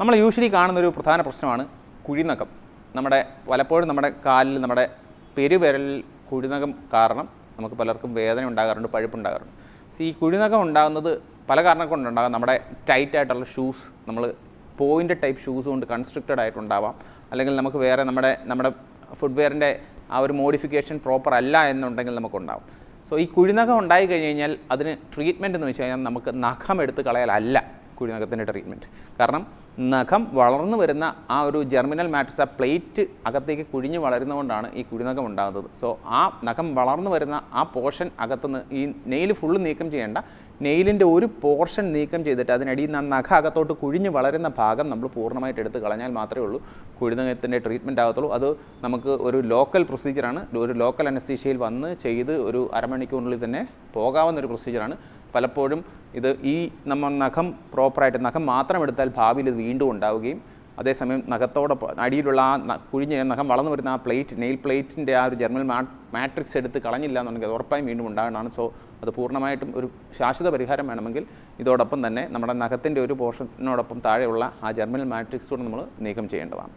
നമ്മൾ യൂഷ്വലി കാണുന്ന ഒരു പ്രധാന പ്രശ്നമാണ് കുഴിനകം നമ്മുടെ പലപ്പോഴും നമ്മുടെ കാലിൽ നമ്മുടെ പെരുവിരലിൽ കുഴിനകം കാരണം നമുക്ക് പലർക്കും വേദന ഉണ്ടാകാറുണ്ട് പഴുപ്പുണ്ടാകാറുണ്ട്. സോ ഈ കുഴിനകം ഉണ്ടാകുന്നത് പല കാരണം കൊണ്ടുണ്ടാകാം. നമ്മുടെ ടൈറ്റ് ആയിട്ടുള്ള ഷൂസ് നമ്മൾ പോയിന്റ് ടൈപ്പ് ഷൂസ് കൊണ്ട് കൺസ്ട്രക്റ്റഡ് ആയിട്ടുണ്ടാവാം. അല്ലെങ്കിൽ നമുക്ക് വേറെ നമ്മുടെ നമ്മുടെ ഫുട്വെയറിന്റെ ആ ഒരു മോഡിഫിക്കേഷൻ പ്രോപ്പർ അല്ല എന്നുണ്ടെങ്കിൽ നമുക്കുണ്ടാവും. സോ ഈ കുഴിനകം ഉണ്ടായി കഴിഞ്ഞ് കഴിഞ്ഞാൽ അതിന് ട്രീറ്റ്മെന്റ് എന്ന് വെച്ച് കഴിഞ്ഞാൽ നമുക്ക് നഖം എടുത്ത് കളയലല്ല. കുഴിനഖത്തിന്റെ ട്രീറ്റ്മെന്റ് കാരണം നഖം വളർന്നു വരുന്ന ആ ഒരു ജെർമിനൽ മാട്രിക്സ് ആ പ്ലേറ്റ് അകത്തേക്ക് കുഴിഞ്ഞ് വളരുന്നതുകൊണ്ടാണ് ഈ കുഴിനഖം ഉണ്ടാകുന്നത്. സോ ആ നഖം വളർന്നു വരുന്ന ആ പോർഷൻ അകത്തുനിന്ന് ഈ നെയിൽ ഫുള്ള് നീക്കം ചെയ്യേണ്ട നെയിലിന്റെ ഒരു പോർഷൻ നീക്കം ചെയ്തിട്ട് അതിനടിയിൽ നിന്ന് നഖം അകത്തോട്ട് കുഴിഞ്ഞ് വളരുന്ന ഭാഗം നമ്മൾ പൂർണമായിട്ട് എടുത്ത് കളഞ്ഞാൽ മാത്രമേ ഉള്ളൂ. കുഴിനഖത്തിന്റെ ട്രീറ്റ്മെന്റ് ആകത്തുള്ളൂ. അത് നമുക്ക് ഒരു ലോക്കൽ പ്രൊസീജിയറാണ് ഒരു ലോക്കൽ അനസ്തീഷ്യയിൽ വന്ന് ചെയ്ത് ഒരു അരമണിക്കൂറിനുള്ളിൽ തന്നെ പോകാവുന്ന ഒരു പ്രൊസീജിയറാണ് പലപ്പോഴും ഇത് ഈ നമ്മൾ നഖം പ്രോപ്പറായിട്ട് നഖം മാത്രം എടുത്താൽ ഭാവിയിൽ ഇത് വീണ്ടും ഉണ്ടാവുകയും അതേസമയം നഖത്തോടൊപ്പം അടിയിലുള്ള ആ കുഴിഞ്ഞ നഖം വളർന്നു വരുന്ന ആ പ്ലേറ്റ് നെയിൽ പ്ലേറ്റിന്റെ ആ ഒരു ജർമ്മൽ മാട്രിക്സ് എടുത്ത് കളഞ്ഞില്ല എന്നുണ്ടെങ്കിൽ അത് ഉറപ്പായും വീണ്ടും ഉണ്ടാകുന്നതാണ്. സോ അത് പൂർണമായിട്ടും ഒരു ശാശ്വത പരിഹാരം വേണമെങ്കിൽ ഇതോടൊപ്പം തന്നെ നമ്മുടെ നഖത്തിന്റെ ഒരു പോർഷനോടൊപ്പം താഴെയുള്ള ആ ജർമ്മൽ മാട്രിക്സ് കൂടെ നമ്മൾ നീക്കം ചെയ്യേണ്ടതാണ്.